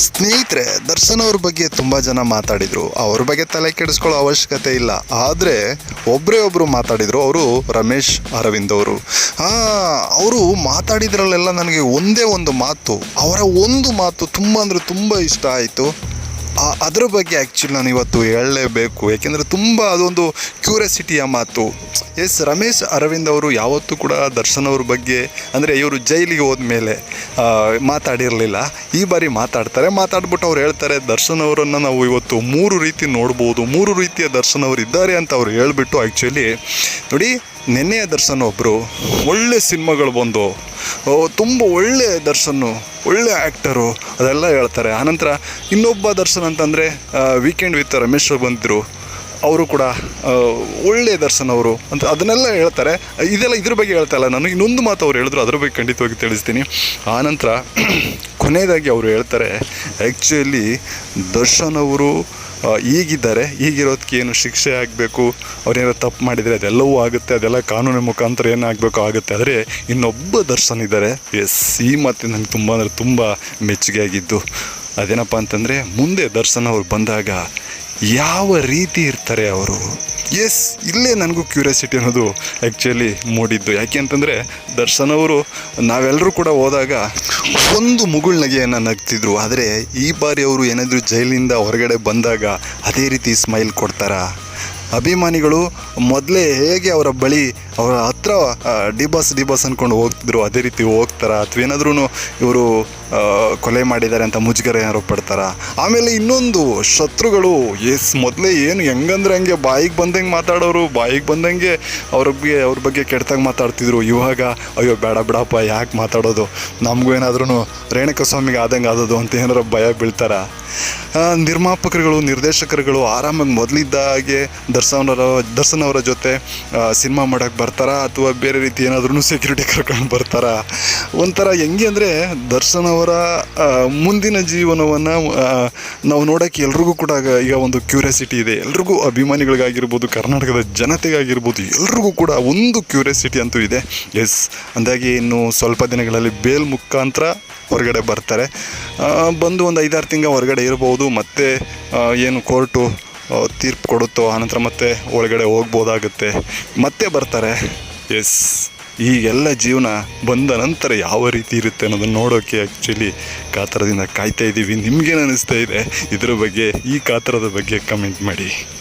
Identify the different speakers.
Speaker 1: ಸ್ನೇಹಿತರೆ, ದರ್ಶನ್ ಅವ್ರ ಬಗ್ಗೆ ತುಂಬ ಜನ ಮಾತಾಡಿದ್ರು. ಅವ್ರ ಬಗ್ಗೆ ತಲೆ ಕೆಡಿಸ್ಕೊಳ್ಳೋ ಅವಶ್ಯಕತೆ ಇಲ್ಲ. ಆದರೆ ಒಬ್ಬರೇ ಒಬ್ಬರು ಮಾತಾಡಿದ್ರು. ಅವರು ರಮೇಶ್ ಅರವಿಂದ್ ಅವರು. ಅವರು ಮಾತಾಡಿದ್ರಲ್ಲೆಲ್ಲ ನನಗೆ ಒಂದೇ ಒಂದು ಮಾತು. ಅವರ ಒಂದು ಮಾತು ತುಂಬ ಅಂದರೆ ತುಂಬ ಇಷ್ಟ ಆಯಿತು. ಅದ್ರ ಬಗ್ಗೆ ಆ್ಯಕ್ಚುಲಿ ನಾನು ಇವತ್ತು ಹೇಳಲೇಬೇಕು. ಯಾಕೆಂದರೆ ತುಂಬ ಅದೊಂದು ಕ್ಯೂರಿಯಾಸಿಟಿಯ ಮಾತು. ಎಸ್, ರಮೇಶ್ ಅರವಿಂದ್ ಅವರು ಯಾವತ್ತೂ ಕೂಡ ದರ್ಶನ್ ಅವ್ರ ಬಗ್ಗೆ, ಅಂದರೆ ಇವರು ಜೈಲಿಗೆ ಹೋದ ಮೇಲೆ ಮಾತಾಡಿರಲಿಲ್ಲ. ಈ ಬಾರಿ ಮಾತಾಡ್ತಾರೆ. ಮಾತಾಡ್ಬಿಟ್ಟು ಅವ್ರು ಹೇಳ್ತಾರೆ, ದರ್ಶನ್ ಅವರನ್ನು ನಾವು ಇವತ್ತು ಮೂರು ರೀತಿ ನೋಡ್ಬೋದು. ಮೂರು ರೀತಿಯ ದರ್ಶನ್ ಅವರು ಇದ್ದಾರೆ ಅಂತ ಅವ್ರು ಹೇಳಿಬಿಟ್ಟು ಆ್ಯಕ್ಚುಲಿ ನೋಡಿ ನೆನ್ನೆಯ ದರ್ಶನ್ ಒಬ್ಬರು ಒಳ್ಳೆ ಸಿನಿಮಾಗಳು ಬಂದು ತುಂಬ ಒಳ್ಳೆ ದರ್ಶನ್ನು ಒಳ್ಳೆ ಆ್ಯಕ್ಟರು ಅದೆಲ್ಲ ಹೇಳ್ತಾರೆ. ಆನಂತರ ಇನ್ನೊಬ್ಬ ದರ್ಶನ್ ಅಂತಂದರೆ ವೀಕೆಂಡ್ ವಿತ್ ರಮೇಶ್ ಬಂದಿದ್ರು. ಅವರು ಕೂಡ ಒಳ್ಳೆ ದರ್ಶನ್ ಅವರು ಅಂತ ಅದನ್ನೆಲ್ಲ ಹೇಳ್ತಾರೆ. ಇದೆಲ್ಲ ಇದ್ರ ಬಗ್ಗೆ ಹೇಳ್ತಾ ಇಲ್ಲ ನಾನು. ಇನ್ನೊಂದು ಮಾತು ಅವ್ರು ಹೇಳಿದ್ರು, ಅದ್ರ ಬಗ್ಗೆ ಖಂಡಿತವಾಗಿ ತಿಳಿಸ್ತೀನಿ. ಆನಂತರ ಕೊನೆಯದಾಗಿ ಅವರು ಹೇಳ್ತಾರೆ ಆ್ಯಕ್ಚುಲಿ ದರ್ಶನ್ ಅವರು ಈಗಿದ್ದಾರೆ ಈಗಿರೋದಕ್ಕೆ ಏನು ಶಿಕ್ಷೆ ಆಗಬೇಕು? ಅವ್ರೇನಾದ್ರು ತಪ್ಪು ಮಾಡಿದರೆ ಅದೆಲ್ಲವೂ ಆಗುತ್ತೆ, ಅದೆಲ್ಲ ಕಾನೂನಿನ ಮುಖಾಂತರ ಏನಾಗಬೇಕು ಆಗುತ್ತೆ. ಆದರೆ ಇನ್ನೊಬ್ಬ ದರ್ಶನ್ ಇದ್ದಾರೆ. ಎಸ್, ಈ ಮಾತು ನನಗೆ ತುಂಬ ಅಂದರೆ ತುಂಬ ಮೆಚ್ಚುಗೆ ಆಗಿದ್ದು. ಅದೇನಪ್ಪ ಅಂತಂದರೆ, ಮುಂದೆ ದರ್ಶನ್ ಅವ್ರು ಬಂದಾಗ ಯಾವ ರೀತಿ ಇರ್ತಾರೆ ಅವರು? ಎಸ್ ಇಲ್ಲೇ ನನಗೂ ಕ್ಯೂರಿಯಾಸಿಟಿ ಅನ್ನೋದು ಆ್ಯಕ್ಚುಲಿ ಮೂಡಿದ್ದು. ಯಾಕೆ ಅಂತಂದರೆ ದರ್ಶನ್ ಅವರು ನಾವೆಲ್ಲರೂ ಕೂಡ ಹೋದಾಗ ಒಂದು ಮುಗುಳ್ ನಗೆಯನ್ನು ನಗ್ತಿದ್ರು. ಆದರೆ ಈ ಬಾರಿ ಅವರು ಏನಾದರೂ ಜೈಲಿಂದ ಹೊರಗಡೆ ಬಂದಾಗ ಅದೇ ರೀತಿ ಸ್ಮೈಲ್ ಕೊಡ್ತಾರಾ? ಅಭಿಮಾನಿಗಳು ಮೊದಲೇ ಹೇಗೆ ಅವರ ಬಳಿ ಅವರ ಹತ್ರ ಬಸ್ ಡಿಬಾಸ್ ಡಿಬಾಸ್ ಅಂದ್ಕೊಂಡು ಹೋಗ್ತಿದ್ರು, ಅದೇ ರೀತಿ ಹೋಗ್ತಾರ? ಅಥವಾ ಏನಾದ್ರೂ ಇವರು ಕೊಲೆ ಮಾಡಿದ್ದಾರೆ ಅಂತ ಮುಜುಗರ ಏನಾದ್ರು ಪಡ್ತಾರ? ಆಮೇಲೆ ಇನ್ನೊಂದು, ಶತ್ರುಗಳು, ಎಸ್, ಮೊದಲೇ ಏನು ಹೆಂಗಂದ್ರೆ ಹಂಗೆ ಬಾಯಿಗೆ ಬಂದಂಗೆ ಮಾತಾಡೋರು, ಬಾಯಿಗೆ ಬಂದಂಗೆ ಅವ್ರ ಬಗ್ಗೆ ಅವ್ರ ಬಗ್ಗೆ ಕೆಟ್ಟದಾಗ ಮಾತಾಡ್ತಿದ್ರು. ಇವಾಗ, ಅಯ್ಯೋ, ಬೇಡ, ಬಿಡಪ್ಪ, ಯಾಕೆ ಮಾತಾಡೋದು? ನಮಗೂ ಏನಾದ್ರೂ ರೇಣುಕಸ್ವಾಮಿಗೆ ಆದಂಗೆ ಆದೋದು ಅಂತ ಏನಾರು ಭಯ ಬೀಳ್ತಾರ? ನಿರ್ಮಾಪಕರುಗಳು, ನಿರ್ದೇಶಕರುಗಳು ಆರಾಮಾಗಿ ಮೊದಲಿದ್ದ ಹಾಗೆ ದರ್ಶನವರ ದರ್ಶನ್ ಅವರ ಜೊತೆ ಸಿನಿಮಾ ಮಾಡೋಕ್ಕೆ ಬರ್ತಾರಾ? ಅಥವಾ ಬೇರೆ ರೀತಿ ಏನಾದ್ರೂ ಸೆಕ್ಯೂರಿಟಿ ಕರ್ಕೊಂಡು ಬರ್ತಾರಾ? ಒಂಥರ ಹೆಂಗೆ ಅಂದರೆ ದರ್ಶನ್ ಅವರ ಮುಂದಿನ ಜೀವನವನ್ನು ನಾವು ನೋಡೋಕ್ಕೆ ಎಲ್ರಿಗೂ ಕೂಡ ಈಗ ಒಂದು ಕ್ಯೂರಿಯಾಸಿಟಿ ಇದೆ. ಎಲ್ರಿಗೂ ಅಭಿಮಾನಿಗಳಿಗಾಗಿರ್ಬೋದು, ಕರ್ನಾಟಕದ ಜನತೆಗಾಗಿರ್ಬೋದು, ಎಲ್ರಿಗೂ ಕೂಡ ಒಂದು ಕ್ಯೂರಿಯಾಸಿಟಿ ಅಂತೂ ಇದೆ. ಎಸ್ ಅಂದಾಗಿ ಇನ್ನು ಸ್ವಲ್ಪ ದಿನಗಳಲ್ಲಿ ಬೇಲ್ ಮುಖಾಂತರ ಹೊರಗಡೆ ಬರ್ತಾರೆ. ಬಂದು ಒಂದು ಐದಾರು ತಿಂಗಳು ಹೊರಗಡೆ ಇರ್ಬೋದು. ಮತ್ತೆ ಆ, ಏನು ಕೋರ್ಟು ತೀರ್ಪು ಕೊಡುತ್ತೋ ಆನಂತರ ಮತ್ತೆ ಒಳಗಡೆ ಹೋಗ್ಬೋದಾಗುತ್ತೆ. ಮತ್ತೆ ಬರ್ತಾರೆ. ಎಸ್. ಈ ಎಲ್ಲ ಜೀವನ ಬಂದ ನಂತರ ಯಾವ ರೀತಿ ಇರುತ್ತೆ ಅನ್ನೋದನ್ನು ನೋಡೋಕ್ಕೆ ಆ್ಯಕ್ಚುಲಿ ಕಾತರದಿಂದ ಕಾಯ್ತಾ ಇದ್ದೀವಿ ನಿಮಗೇನು ಅನ್ನಿಸ್ತಾ ಇದೆ? ಇದರ ಬಗ್ಗೆ ಈ ಕಾತರದ ಬಗ್ಗೆ ಕಮೆಂಟ್ ಮಾಡಿ.